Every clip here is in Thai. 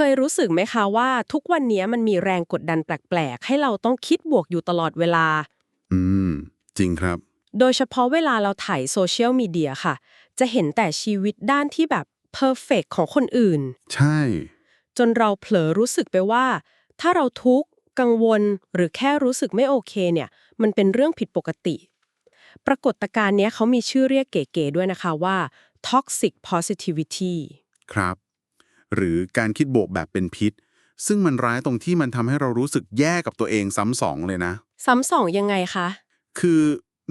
เคยรู้สึกไหมคะว่าทุกวันนี้มันมีแรงกดดันแปลก ๆ ให้เราต้องคิดบวกอยู่ตลอดเวลา อืม จริงครับ โดยเฉพาะเวลาเราถ่ายโซเชียลมีเดียค่ะ จะเห็นแต่ชีวิตด้านที่แบบเพอร์เฟกของคนอื่น ใช่ จนเราเผลอรู้สึกไปว่า ถ้าเราทุกข์กังวลหรือแค่รู้สึกไม่โอเคเนี่ย มันเป็นเรื่องผิดปกติ ปรากฏการณ์เนี้ยเขามีชื่อเรียกเก๋ๆด้วยนะคะว่า toxic positivity ครับ หรือการคิดบวกแบบเป็นพิษ ซึ่งมันร้ายตรงที่มันทำให้เรารู้สึกแย่กับตัวเองซ้ำสองเลยนะ ซ้ำสองยังไงคะ คือ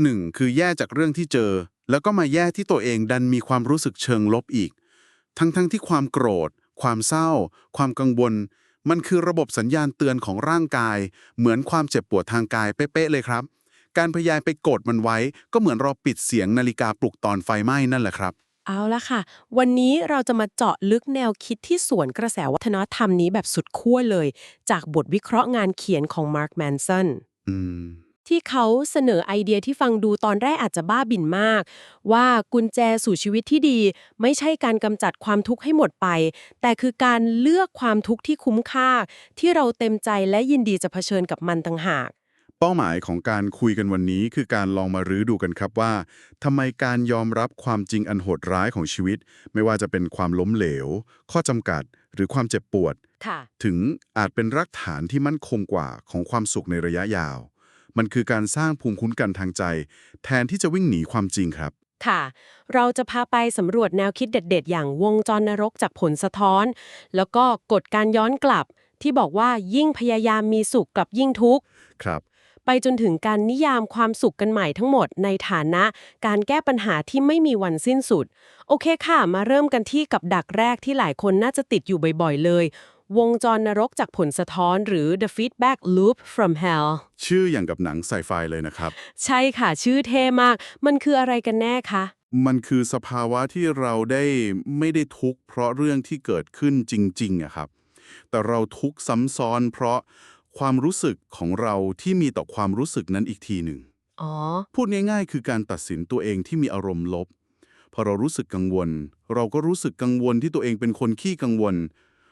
หนึ่งคือแย่จากเรื่องที่เจอ แล้วก็มาแย่ที่ตัวเองดันมีความรู้สึกเชิงลบอีก ทั้งๆทที่ความโกรธ ความเศร้า ความกังวล มันคือระบบสัญญาณเตือนของร่างกาย เหมือนความเจ็บปวดทางกายเป๊ะๆเลยครับ การพยายามไปกดมันไว้ ก็เหมือนเราปิดเสียงนาฬิกาปลุกตอนไฟไหม้นั่นแหละครับ เอาละค่ะ วันนี้เราจะมาเจาะลึกแนวคิดที่สวนกระแสวัฒนธรรมนี้แบบสุดขั้วเลย จากบทวิเคราะห์งานเขียนของมาร์คแมนสันอืมที่เขาเสนอไอเดียที่ฟังดูตอนแรกอาจจะบ้าบิ่นมาก ว่ากุญแจสู่ชีวิตที่ดี ไม่ใช่การกำจัดความทุกข์ให้หมดไป แต่คือการเลือกความทุกข์ที่คุ้มค่า ที่เราเต็มใจและยินดีจะเผชิญกับมันต่างหาก เป้าหมายของการคุยกันวันนี้คือการลองมารื้อดูกันครับว่าทำไมการยอมรับความจริงอันโหดร้ายของชีวิต ไม่ว่าจะเป็นความล้มเหลว ข้อจำกัด หรือความเจ็บปวดค่ะถึงอาจเป็นรากฐานที่มั่นคงกว่าของความสุขในระยะยาว มันคือการสร้างภูมิคุ้มกันทางใจ แทนที่จะวิ่งหนีความจริงครับค่ะ เราจะพาไปสำรวจแนวคิดเด็ด ๆ อย่างวงจรนรกจากผลสะท้อน แล้วก็กฎการย้อนกลับที่บอกว่ายิ่งพยายามมีสุขกลับยิ่งทุกข์ ครับ ไปจนถึงการนิยามความสุขกันใหม่ทั้งหมดในฐานะการแก้ปัญหาที่ไม่มีวันสิ้นสุด โอเคค่ะ มาเริ่มกันที่กับดักแรกที่หลายคนน่าจะติดอยู่บ่อยๆ เลย วงจรนรกจากผลสะท้อนหรือ the feedback loop from hell ชื่ออย่างกับหนังไซไฟเลยนะครับ ใช่ค่ะ ชื่อเท่มาก มันคืออะไรกันแน่คะมันคือสภาวะที่เราได้ไม่ได้ทุกข์เพราะเรื่องที่เกิดขึ้นจริงๆอะครับ แต่เราทุกข์ซ้ำซ้อนเพราะ ความรู้สึกของเราที่มีต่อความรู้สึกนั้นอีกทีหนึ่ง อ๋อ พูดง่ายๆ คือการตัดสินตัวเองที่มีอารมณ์ลบ พอเรารู้สึกกังวล เราก็รู้สึกกังวลที่ตัวเองเป็นคนขี้กังวล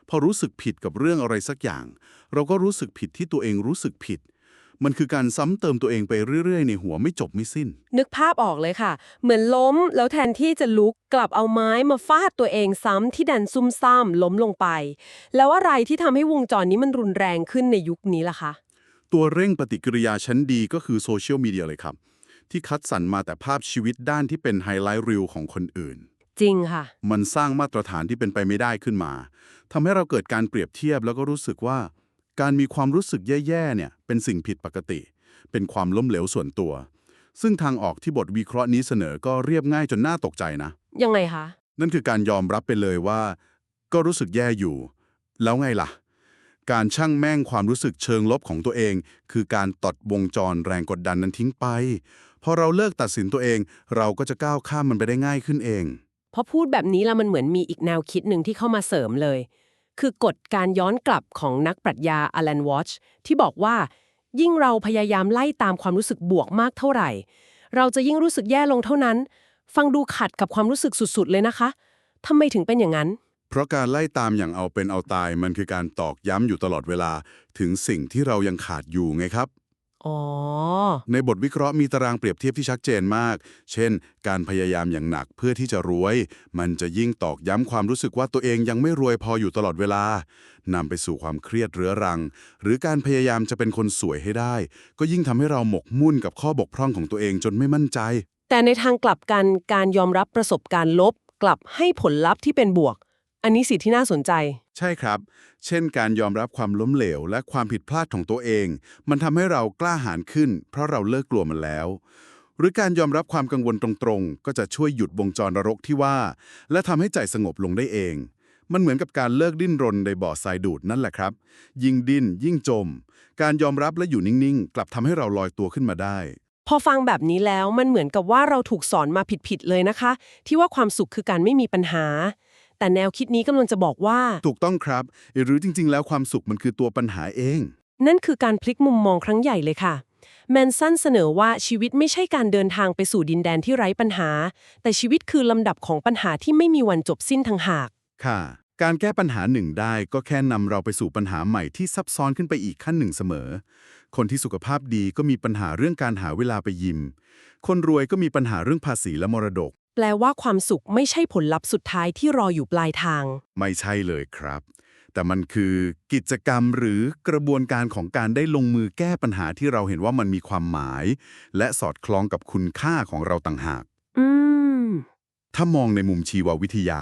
พอรู้สึกผิดกับเรื่องอะไรสักอย่าง เราก็รู้สึกผิดที่ตัวเองรู้สึกผิด มันคือการซ้ำเติมตัวเองไปเรื่อยๆ ในหัวไม่จบไม่สิ้น นึกภาพออกเลยค่ะ เหมือนล้มแล้วแทนที่จะลุกกลับเอาไม้มาฟาดตัวเองซ้ำที่ดันซุ่มซ่ามล้มลงไป แล้วอะไรที่ทำให้วงจรนี้มันรุนแรงขึ้นในยุคนี้ล่ะคะ ตัวเร่งปฏิกิริยาชั้นดีก็คือโซเชียลมีเดียเลยครับ ที่คัดสรรมาแต่ภาพชีวิตด้านที่เป็นไฮไลท์รีลของคนอื่นจริงค่ะ มันสร้างมาตรฐานที่เป็นไปไม่ได้ขึ้นมา ทำให้เราเกิดการเปรียบเทียบแล้วก็รู้สึกว่า การมีความรู้สึกแย่ๆเนี่ยเป็นสิ่งผิดปกติ เป็นความล้มเหลวส่วนตัว ซึ่งทางออกที่บทวิเคราะห์นี้เสนอก็เรียบง่ายจนน่าตกใจนะ ยังไงคะ นั่นคือการยอมรับไปเลยว่า ก็รู้สึกแย่อยู่ แล้วไงล่ะ การชั่งแม่งความรู้สึกเชิงลบของตัวเอง คือการตัดวงจรแรงกดดันนั้นทิ้งไป พอเราเลิกตัดสินตัวเอง เราก็จะก้าวข้ามมันไปได้ง่ายขึ้นเอง พอพูดแบบนี้แล้วมันเหมือนมีอีกแนวคิดหนึ่งที่เข้ามาเสริมเลย คือกฎการย้อนกลับของนักปรัชญาอ l ลันวอชที่บอกว่า ยิ่งเราพยายามไล่ตามความรู้สึกบวกมากเท่าไหร่ เราจะยิ่งรู้สึกแย่ลงเท่านั้น ฟังดูขัดกับความรู้สึกสุดๆ เลยนะคะทำไมถึงเป็นอย่างนั้น เพราะการไล่ตามอย่างเอาเป็นเอาตายมันคือการตอกย้ำอยู่ตลอดเวลา ถึงสิ่งที่เรายังขาดอยู่ไงครับ อ๋อ ในบทวิเคราะห์มีตารางเปรียบเทียบที่ชัดเจนมาก เช่น การพยายามอย่างหนักเพื่อที่จะรวย มันจะยิ่งตอกย้ำความรู้สึกว่าตัวเองยังไม่รวยพออยู่ตลอดเวลานำไปสู่ความเครียดเรื้อรัง หรือการพยายามจะเป็นคนสวยให้ได้ ก็ยิ่งทำให้เราหมกมุ่นกับข้อบกพร่องของตัวเองจนไม่มั่นใจ แต่ในทางกลับกันการยอมรับประสบการณ์ลบ กลับให้ผลลัพธ์ที่เป็นบวก อันนี้สิที่น่าสนใจ ใช่ครับ เช่นการยอมรับความล้มเหลว และความผิดพลาดของตัวเอง มันทำให้เรากล้าหาญขึ้น เพราะเราเลิกกลัวมันแล้ว หรือการยอมรับความกังวลตรงๆ ก็จะช่วยหยุดวงจรนรกที่ว่า และทำให้ใจสงบลงได้เอง มันเหมือนกับการเลิกดิ้นรนในบ่อทรายดูดนั่นแหละครับ ยิ่งดิ้นยิ่งจม การยอมรับและอยู่นิ่งๆ กลับทำให้เราลอยตัวขึ้นมาได้พอฟังแบบนี้แล้วมันเหมือนกับว่าเราถูกสอนมาผิดๆเลยนะคะ ที่ว่าความสุขคือการไม่มีปัญหา แต่แนวคิดนี้กำลังจะบอกว่า ถูกต้องครับ หรือจริง ๆ แล้วความสุขมันคือตัวปัญหาเอง นั่นคือการพลิกมุมมองครั้งใหญ่เลยค่ะ แมนสันเสนอว่าชีวิตไม่ใช่การเดินทางไปสู่ดินแดนที่ไร้ปัญหา แต่ชีวิตคือลำดับของปัญหาที่ไม่มีวันจบสิ้นทางหาก ค่ะ การแก้ปัญหาหนึ่งได้ก็แค่นำเราไปสู่ปัญหาใหม่ที่ซับซ้อนขึ้นไปอีกขั้นหนึ่งเสมอ คนที่สุขภาพดีก็มีปัญหาเรื่องการหาเวลาไปยิม คนรวยก็มีปัญหาเรื่องภาษีและมรดก แปลว่าความสุขไม่ใช่ผลลัพธ์สุดท้ายที่รออยู่ปลายทาง ไม่ใช่เลยครับ แต่มันคือกิจกรรมหรือกระบวนการของการได้ลงมือแก้ปัญหาที่เราเห็นว่ามันมีความหมาย และสอดคล้องกับคุณค่าของเราต่างหาก อืม ถ้ามองในมุมชีววิทยา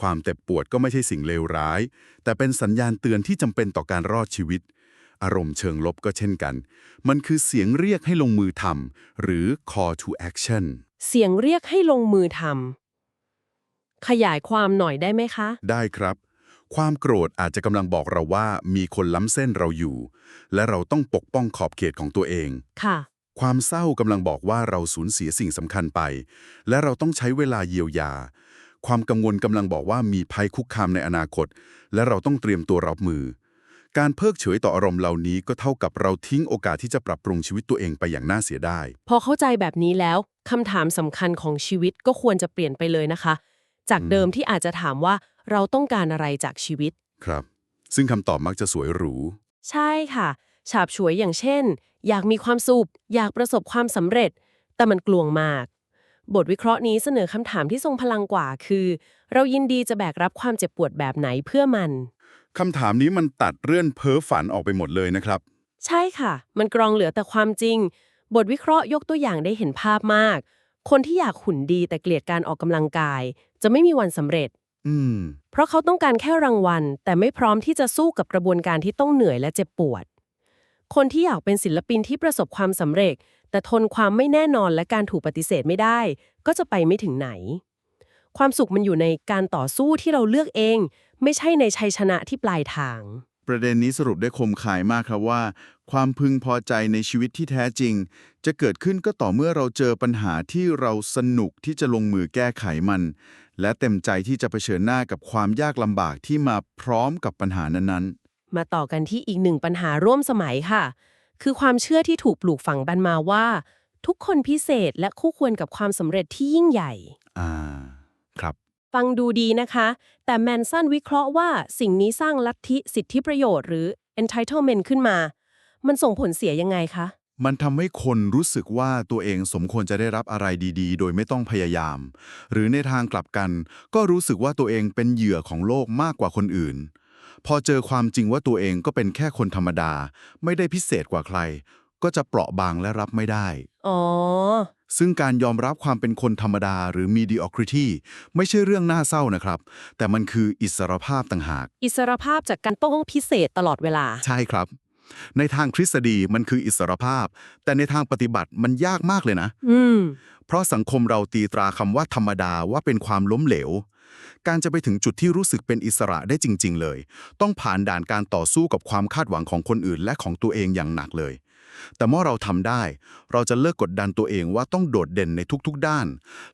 ความเจ็บปวดก็ไม่ใช่สิ่งเลวร้าย แต่เป็นสัญญาณเตือนที่จำเป็นต่อการรอดชีวิต อารมณ์เชิงลบก็เช่นกัน มันคือเสียงเรียกให้ลงมือทำหรือ call to action เสียงเรียกให้ลงมือทำขยายความหน่อยได้ไหมคะ ได้ครับ ความโกรธอาจจะกำลังบอกเราว่ามีคนล้ำเส้นเราอยู่ และเราต้องปกป้องขอบเขตของตัวเอง ค่ะ ความเศร้ากำลังบอกว่าเราสูญเสียสิ่งสำคัญไป และเราต้องใช้เวลาเยียวยา ความกังวลกำลังบอกว่ามีภัยคุกคามในอนาคต และเราต้องเตรียมตัวรับมือ การเพิกเฉยต่ออารมณ์เหล่านี้ก็เท่ากับเราทิ้งโอกาสที่จะปรับปรุงชีวิตตัวเองไปอย่างน่าเสียดาย พอเข้าใจแบบนี้แล้ว คำถามสำคัญของชีวิตก็ควรจะเปลี่ยนไปเลยนะคะ จากอืมเดิมที่อาจจะถามว่าเราต้องการอะไรจากชีวิต ครับ ซึ่งคำตอบมักจะสวยหรู ใช่ค่ะ ฉาบฉวยอย่างเช่น อยากมีความสุขอยากประสบความสำเร็จ แต่มันกลวงมาก บทวิเคราะห์นี้เสนอคำถามที่ทรงพลังกว่าคือ เรายินดีจะแบกรับความเจ็บปวดแบบไหนเพื่อมัน คำถามนี้มันตัดเรื่องเพ้อฝันออกไปหมดเลยนะครับ ใช่ค่ะ มันกรองเหลือแต่ความจริง บทวิเคราะห์ยกตัวอย่างได้เห็นภาพมาก คนที่อยากหุ่นดีแต่เกลียดการออกกำลังกาย จะไม่มีวันสำเร็จ อืม เพราะเขาต้องการแค่รางวัล แต่ไม่พร้อมที่จะสู้กับกระบวนการที่ต้องเหนื่อยและเจ็บปวด คนที่อยากเป็นศิลปินที่ประสบความสำเร็จ แต่ทนความไม่แน่นอนและการถูกปฏิเสธไม่ได้ ก็จะไปไม่ถึงไหน ความสุขมันอยู่ในการต่อสู้ที่เราเลือกเอง ไม่ใช่ในชัยชนะที่ปลายทาง ประเด็นนี้สรุปได้คมคายมากครับว่า ความพึงพอใจในชีวิตที่แท้จริง จะเกิดขึ้นก็ต่อเมื่อเราเจอปัญหาที่เราสนุกที่จะลงมือแก้ไขมัน และเต็มใจที่จะเผชิญหน้ากับความยากลำบากที่มาพร้อมกับปัญหานั้นมาต่อกันที่อีกหนึ่งปัญหาร่วมสมัยค่ะ คือความเชื่อที่ถูกปลูกฝังบันมาว่า ทุกคนพิเศษและคู่ควรกับความสำเร็จที่ยิ่งใหญ่ๆอ่า ครับ ฟังดูดีนะคะ แต่แมนสันวิเคราะห์ว่าสิ่งนี้สร้างลัทธิสิทธิประโยชน์หรือ entitlement ขึ้นมา มันส่งผลเสียยังไงคะ มันทำให้คนรู้สึกว่าตัวเองสมควรจะได้รับอะไรดีๆ โดยไม่ต้องพยายาม หรือในทางกลับกัน ก็รู้สึกว่าตัวเองเป็นเหยื่อของโลกมากกว่าคนอื่น พอเจอความจริงว่าตัวเองก็เป็นแค่คนธรรมดา ไม่ได้พิเศษกว่าใคร ก็จะเปราะบางและรับไม่ได้ อ๋อ ซึ่งการยอมรับความเป็นคนธรรมดาหรือ mediocrity ไม่ใช่เรื่องน่าเศร้านะครับ แต่มันคืออิสรภาพต่างหาก อิสรภาพจากการต้องพิเศษตลอดเวลา ใช่ครับ ในทางทฤษฎีมันคืออิสรภาพ แต่ในทางปฏิบัติมันยากมากเลยนะ อืม เพราะสังคมเราตีตราคำว่าธรรมดาว่าเป็นความล้มเหลว การจะไปถึงจุดที่รู้สึกเป็นอิสระได้จริง ๆ เลย ต้องผ่านด่านการต่อสู้กับความคาดหวังของคนอื่นและของตัวเองอย่างหนักเลย แต่เมื่อเราทำได้ เราจะเลิกกดดันตัวเองว่าต้องโดดเด่นในทุกๆ ด้าน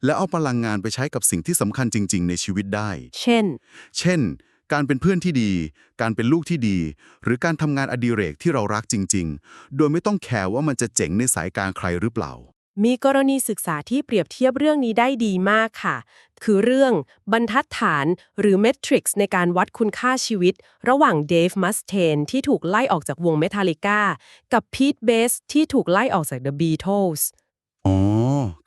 และเอาพลังงานไปใช้กับสิ่งที่สำคัญจริง ๆ ในชีวิตได้ เช่น เช่น การเป็นเพื่อนที่ดี การเป็นลูกที่ดี หรือการทำงานอดิเรกที่เรารักจริง ๆ โดยไม่ต้องแคร์ว่ามันจะเจ๋งในสายการใครหรือเปล่า มีกรณีศึกษาที่เปรียบเทียบเรื่องนี้ได้ดีมากค่ะ คือเรื่องบรรทัดฐานหรือ Matrix ในการวัดคุณค่าชีวิต ระหว่างเดฟมัสเทนที่ถูกไล่ออกจากวง Metallica กับพีทเบสที่ถูกไล่ออกจาก The Beatles อ๋อ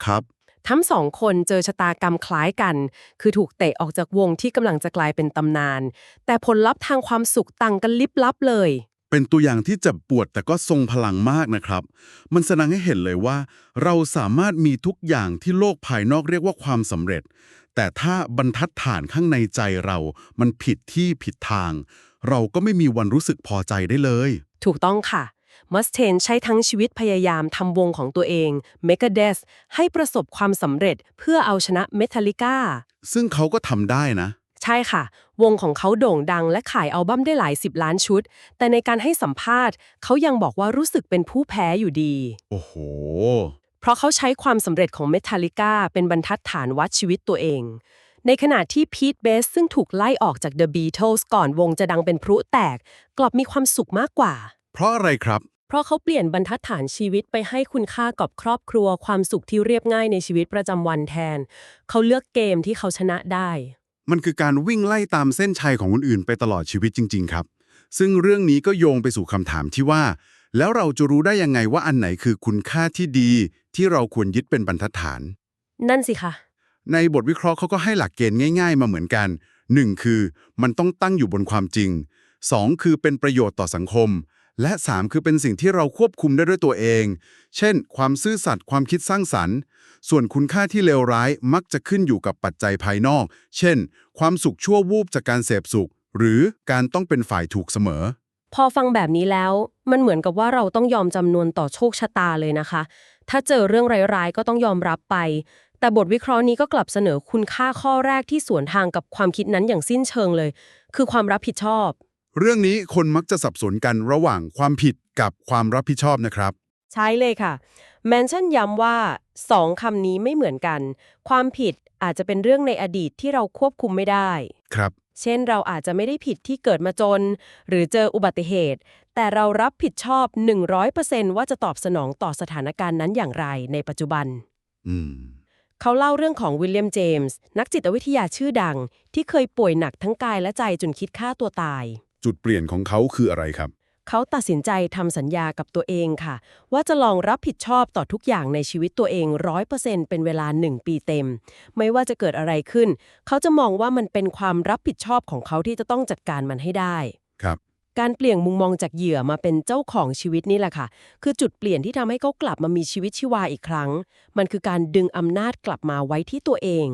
ครับ ทั้งสองคนเจอชะตากรรมคล้ายกัน คือถูกเตะออกจากวงที่กำลังจะกลายเป็นตำนาน แต่ผลลัพธ์ทางความสุขต่างกันลิบลับเลย เป็นตัวอย่างที่เจ็บปวดแต่ก็ทรงพลังมากนะครับ มันแสดงให้เห็นเลยว่า เราสามารถมีทุกอย่างที่โลกภายนอกเรียกว่าความสำเร็จ แต่ถ้าบรรทัดฐานข้างในใจเรา มันผิดที่ผิดทาง เราก็ไม่มีวันรู้สึกพอใจได้เลย ถูกต้องค่ะ มัสเทนใช้ทั้งชีวิตพยายามทำวงของตัวเอง m e g a d e t h ให้ประสบความสำเร็จเพื่อเอาชนะ Metallica ซึ่งเขาก็ทำได้นะ ใช่ค่ะ วงของเขาโด่งดังและขายอัลบั้มได้หลายสิบล้านชุด แต่ในการให้สัมภาษณ์ เขายังบอกว่ารู้สึกเป็นผู้แพ้อยู่ดี โอ้โห เพราะเขาใช้ความสำเร็จของ Metallica เป็นบรรทัดฐานวัดชีวิตตัวเองในขณะที่พีทเบสซึ่งถูกไล่ออกจาก The Beatles ก่อนวงจะดังเป็นพลุแตก กลับมีความสุขมากกว่า เพราะอะไรครับ เพราะเขาเปลี่ยนบรรทัดฐานชีวิตไปให้คุณค่ากับครอบครัวความสุขที่เรียบง่ายในชีวิตประจำวันแทน เขาเลือกเกมที่เขาชนะได้ มันคือการวิ่งไล่ตามเส้นชัยของคนอื่นไปตลอดชีวิตจริง ๆ ครับ ซึ่งเรื่องนี้ก็โยงไปสู่คำถามที่ว่า แล้วเราจะรู้ได้ยังไงว่าอันไหนคือคุณค่าที่ดี ที่เราควรยึดเป็นบรรทัดฐาน นั่นสิคะในบทวิเคราะห์เขาก็ให้หลักเกณฑ์ง่าย ๆ มาเหมือนกัน 1. คือมันต้องตั้งอยู่บนความจริง 2. คือเป็นประโยชน์ต่อสังคม และ 3. คือเป็นสิ่งที่เราควบคุมได้ด้วยตัวเอง เช่น ความซื่อสัตย์ความคิดสร้างสรรค์ ส่วนคุณค่าที่เลวร้ายมักจะขึ้นอยู่กับปัจจัยภายนอก เช่น ความสุขชั่ววูบจากการเสพสุข หรือการต้องเป็นฝ่ายถูกเสมอ พอฟังแบบนี้แล้ว มันเหมือนกับว่าเราต้องยอมจำนวนต่อโชคชะตาเลยนะคะ ถ้าเจอเรื่องร้ายๆก็ต้องยอมรับไป แต่บทวิเคราะห์นี้ก็กลับเสนอคุณค่าข้อแรกที่สวนทางกับความคิดนั้นอย่างสิ้นเชิงเลย คือความรับผิดชอบ เรื่องนี้คนมักจะสับสนกันระหว่างความผิดกับความรับผิดชอบนะครับ ใช่เลยค่ะ แมนชั่นย้ำว่าสองคำนี้ไม่เหมือนกัน ความผิดอาจจะเป็นเรื่องในอดีตที่เราควบคุมไม่ได้ ครับ เช่นเราอาจจะไม่ได้ผิดที่เกิดมาจน หรือเจออุบัติเหตุ แต่เรารับผิดชอบ 100%ว่าจะตอบสนองต่อสถานการณ์นั้นอย่างไรในปัจจุบัน อืม เขาเล่าเรื่องของวิลเลียมเจมส์นักจิตวิทยาชื่อดัง ที่เคยป่วยหนักทั้งกายและใจจนคิดฆ่าตัวตาย จุดเปลี่ยนของเขาคืออะไรครับ เขาตัดสินใจทำสัญญากับตัวเองค่ะ ว่าจะลองรับผิดชอบต่อทุกอย่างในชีวิตตัวเองร้อยเปอร์เซ็นเป็นเวลาหนึ่งปีเต็ม ไม่ว่าจะเกิดอะไรขึ้น เขาจะมองว่ามันเป็นความรับผิดชอบของเขาที่จะต้องจัดการมันให้ได้ครับการเปลี่ยนมุมมองจากเหยื่อมาเป็นเจ้าของชีวิตนี่แหละค่ะ คือจุดเปลี่ยนที่ทำให้เขากลับมามีชีวิตชีวาอีกครั้ง มันคือการดึงอำนาจกลับมาไว้ที่ตัวเอง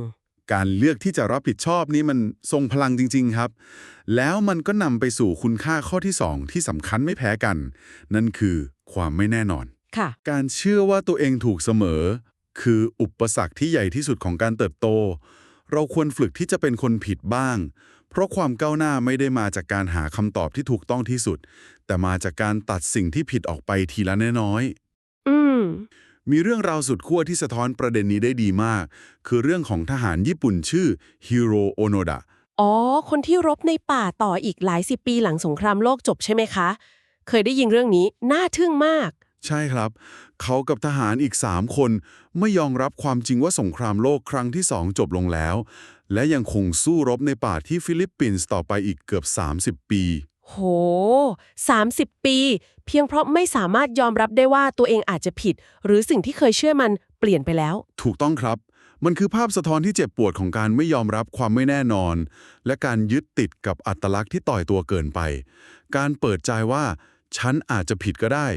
การเลือกที่จะรับผิดชอบนี้มันทรงพลังจริง ๆ ครับ แล้วมันก็นำไปสู่คุณค่าข้อที่ 2 ที่สำคัญไม่แพ้กัน นั่นคือความไม่แน่นอน ค่ะ การเชื่อว่าตัวเองถูกเสมอ คืออุปสรรคที่ใหญ่ที่สุดของการเติบโต เราควรฝึกที่จะเป็นคนผิดบ้าง เพราะความก้าวหน้าไม่ได้มาจากการหาคำตอบที่ถูกต้องที่สุด แต่มาจากการตัดสิ่งที่ผิดออกไปทีละน้อยๆอืม มีเรื่องราวสุดขั้วที่สะท้อนประเด็นนี้ได้ดีมาก คือเรื่องของทหารญี่ปุ่นชื่อฮิโรโอโนดะอ๋อ คนที่รบในป่าต่ออีกหลายสิบปีหลังสงครามโลกจบใช่ไหมคะ เคยได้ยินเรื่องนี้ น่าทึ่งมาก ใช่ครับ เขากับทหารอีก3คนไม่ยอมรับความจริงว่าสงครามโลกครั้งที่2จบลงแล้ว และยังคงสู้รบในป่าที่ฟิลิปปินส์ต่อไปอีกเกือบ 30 ปี โห 30 ปี เพียงเพราะไม่สามารถยอมรับได้ว่าตัวเองอาจจะผิด หรือสิ่งที่เคยเชื่อมันเปลี่ยนไปแล้ว ถูกต้องครับ มันคือภาพสะท้อนที่เจ็บปวดของการไม่ยอมรับความไม่แน่นอน และการยึดติดกับอัตลักษณ์ที่ต่อยตัวเกินไป การเปิดใจว่า ฉันอาจจะผิดก็ได้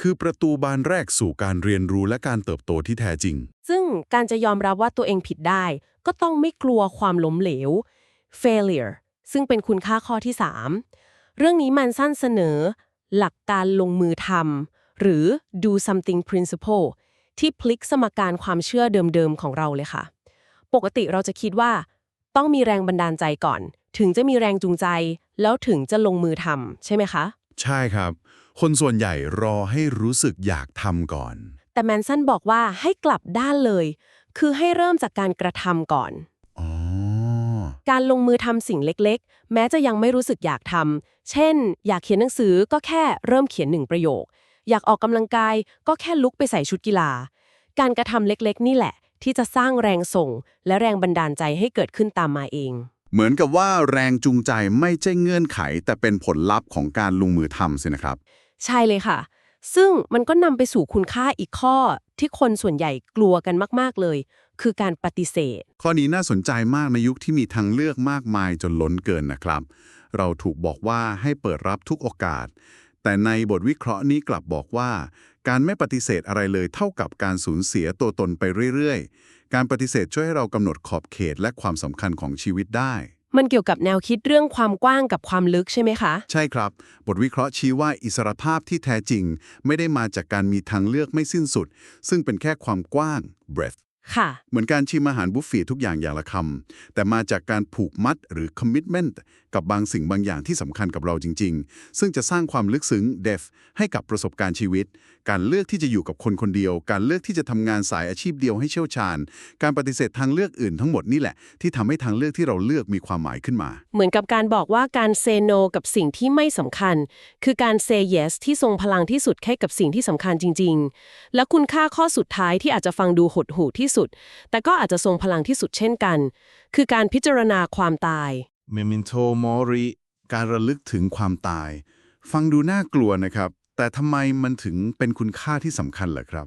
คือประตูบานแรกสู่การเรียนรู้และการเติบโตที่แท้จริง ซึ่งการจะยอมรับว่าตัวเองผิดได้ ก็ต้องไม่กลัวความล้มเหลว failure ซึ่งเป็นคุณค่าข้อที่3 เรื่องนี้มันสั้นเสนอ หลักการลงมือทำหรือ do something principle ที่พลิกสมการความเชื่อเดิมๆของเราเลยค่ะ ปกติเราจะคิดว่า ต้องมีแรงบันดาลใจก่อน ถึงจะมีแรงจูงใจ แล้วถึงจะลงมือทำใช่ไหมคะ ใช่ครับ คนส่วนใหญ่รอให้รู้สึกอยากทำก่อน แต่แมนสันบอกว่าให้กลับด้านเลย คือให้เริ่มจากการกระทำก่อนอ๋อ การลงมือทำสิ่งเล็กๆ แม้จะยังไม่รู้สึกอยากทำเช่น อยากเขียนหนังสือก็แค่เริ่มเขียนหนึ่งประโยค อยากออกกำลังกายก็แค่ลุกไปใส่ชุดกีฬา การกระทำเล็กๆ นี่แหละ ที่จะสร้างแรงส่ง และแรงบันดาลใจให้เกิดขึ้นตามมาเอง เหมือนกับว่าแรงจูงใจไม่ใช่เงื่อนไข แต่เป็นผลลัพธ์ของการลงมือทำสินะครับ ใช่เลยค่ะ ซึ่งมันก็นำไปสู่คุณค่าอีกข้อที่คนส่วนใหญ่กลัวกันมาก ๆเลย คือการปฏิเสธ ข้อนี้น่าสนใจมากในยุคที่มีทางเลือกมากมายจนล้นเกินนะครับ เราถูกบอกว่าให้เปิดรับทุกโอกาส แต่ในบทวิเคราะห์นี้กลับบอกว่า การไม่ปฏิเสธอะไรเลยเท่ากับการสูญเสียตัวตนไปเรื่อยๆ การปฏิเสธช่วยให้เรากำหนดขอบเขตและความสำคัญของชีวิตได้ มันเกี่ยวกับแนวคิดเรื่องความกว้างกับความลึกใช่ไหมคะ ใช่ครับ บทวิเคราะห์ชี้ว่าอิสรภาพที่แท้จริง ไม่ได้มาจากการมีทางเลือกไม่สิ้นสุด ซึ่งเป็นแค่ความกว้าง breadth ค่ะ เหมือนการชิมอาหารบุฟเฟ่ทุกอย่างอย่างละคำ แต่มาจากการผูกมัดหรือ commitment กับบางสิ่งบางอย่างที่สำคัญกับเราจริง ๆ ซึ่งจะสร้างความลึกซึ้ง depth ให้กับประสบการณ์ชีวิต การเลือกที่จะอยู่กับคนคนเดียว การเลือกที่จะทำงานสายอาชีพเดียวให้เชี่ยวชาญ การปฏิเสธทางเลือกอื่นทั้งหมดนี่แหละ ที่ทำให้ทางเลือกที่เราเลือกมีความหมายขึ้นมา เหมือนกับการบอกว่าการเซโนกับสิ่งที่ไม่สำคัญ คือการเซ yes ที่ทรงพลังที่สุดแค่กับสิ่งที่สำคัญจริง ๆ และคุณค่าข้อสุดท้ายที่อาจจะฟังดูหดหู่ที่สุด แต่ก็อาจจะทรงพลังที่สุดเช่นกัน คือการพิจารณาความตาย Memento Mori การระลึกถึงความตาย ฟังดูน่ากลัวนะครับ แต่ทำไมมันถึงเป็นคุณค่าที่สำคัญเหรอครับ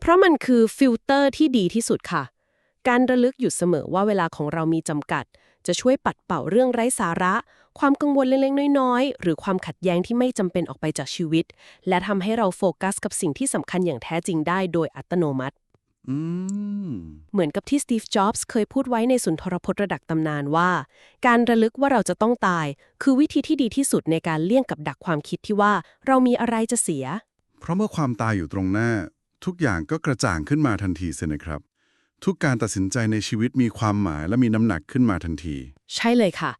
เพราะมันคือฟิลเตอร์ที่ดีที่สุดค่ะ การระลึกอยู่เสมอว่าเวลาของเรามีจำกัด จะช่วยปัดเป่าเรื่องไร้สาระ ความกังวลเล็กๆ น้อยๆ หรือความขัดแย้งที่ไม่จำเป็นออกไปจากชีวิต และทำให้เราโฟกัสกับสิ่งที่สำคัญอย่างแท้จริงได้โดยอัตโนมัติ อืม เหมือนกับที่สตีฟ จ็อบส์เคยพูดไว้ในสุนทรพจน์ระดับตำนานว่า การระลึกว่าเราจะต้องตาย คือวิธีที่ดีที่สุดในการเลี่ยงกับดักความคิดที่ว่าเรามีอะไรจะเสีย เพราะเมื่อความตายอยู่ตรงหน้า ทุกอย่างก็กระจ่างขึ้นมาทันทีเสียนะครับ ทุกการตัดสินใจในชีวิตมีความหมายและมีน้ำหนักขึ้นมาทันที ใช่เลยค่ะ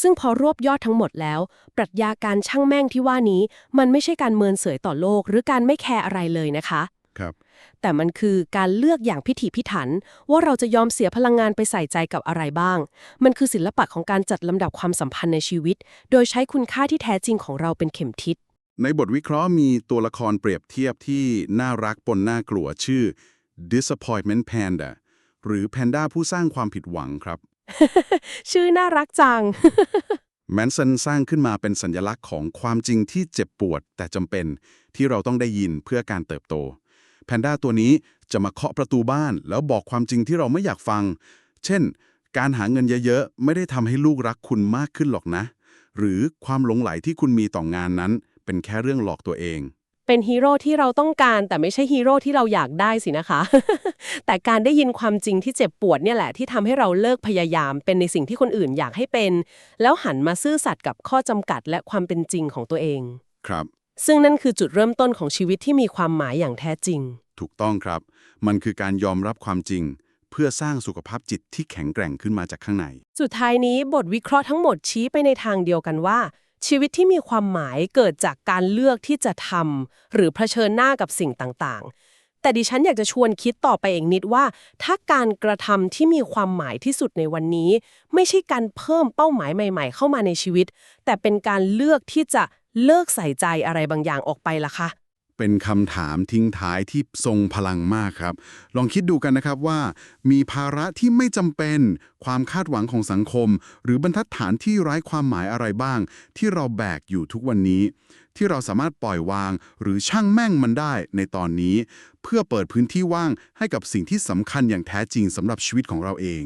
ซึ่งพอรวบยอดทั้งหมดแล้ว ปรัชญาการช่างแม่งที่ว่านี้ มันไม่ใช่การเมินเสยต่อโลก หรือการไม่แคร์อะไรเลยนะคะ ครับ แต่มันคือการเลือกอย่างพิถีพิถัน ว่าเราจะยอมเสียพลังงานไปใส่ใจกับอะไรบ้าง มันคือศิลปะของการจัดลำดับความสัมพันธ์ในชีวิต โดยใช้คุณค่าที่แท้จริงของเราเป็นเข็มทิศ ในบทวิเคราะห์มีตัวละครเปรียบเทียบที่น่ารักปนน่ากลัวชื่อ disappointment panda หรือแพนด้าผู้สร้างความผิดหวังครับ ชื่อน่ารักจัง แมนสันสร้างขึ้นมาเป็นสัญลักษณ์ของความจริงที่เจ็บปวดแต่จำเป็นที่เราต้องได้ยินเพื่อการเติบโต แพนด้าตัวนี้จะมาเคาะประตูบ้านแล้วบอกความจริงที่เราไม่อยากฟัง เช่น การหาเงินเยอะๆ ไม่ได้ทำให้ลูกรักคุณมากขึ้นหรอกนะ หรือความหลงไหลที่คุณมีต่องานนั้น เป็นแค่เรื่องหลอกตัวเอง เป็นฮีโร่ที่เราต้องการแต่ไม่ใช่ฮีโร่ที่เราอยากได้สินะคะ แต่การได้ยินความจริงที่เจ็บปวดเนี่ยแหละที่ทำให้เราเลิกพยายาม เป็นในสิ่งที่คนอื่นอยากให้เป็น แล้วหันมาซื่อสัตย์กับข้อจำกัดและความเป็นจริงของตัวเอง ครับ ซึ่งนั่นคือจุดเริ่มต้นของชีวิตที่มีความหมายอย่างแท้จริง ถูกต้องครับ มันคือการยอมรับความจริง เพื่อสร้างสุขภาพจิตที่แข็งแกร่งขึ้นมาจากข้างใน สุดท้ายนี้บทวิเคราะห์ทั้งหมดชี้ไปในทางเดียวกันว่า ชีวิตที่มีความหมายเกิดจากการเลือกที่จะทำหรือเผชิญหน้ากับสิ่งต่างๆ แต่ดิฉันอยากจะชวนคิดต่อไปอีกนิดว่า ถ้าการกระทำที่มีความหมายที่สุดในวันนี้ ไม่ใช่การเพิ่มเป้าหมายใหม่ ๆ เข้ามาในชีวิต แต่เป็นการเลือกที่จะ เลิกใส่ใจอะไรบางอย่างออกไปล่ะคะ เป็นคำถามทิ้งท้ายที่ทรงพลังมากครับ ลองคิดดูกันนะครับว่า มีภาระที่ไม่จำเป็น ความคาดหวังของสังคม หรือบรรทัดฐานที่ไร้ความหมายอะไรบ้าง ที่เราแบกอยู่ทุกวันนี้ ที่เราสามารถปล่อยวาง หรือช่างแม่งมันได้ในตอนนี้ เพื่อเปิดพื้นที่ว่างให้กับสิ่งที่สำคัญอย่างแท้จริงสำหรับชีวิตของเราเอง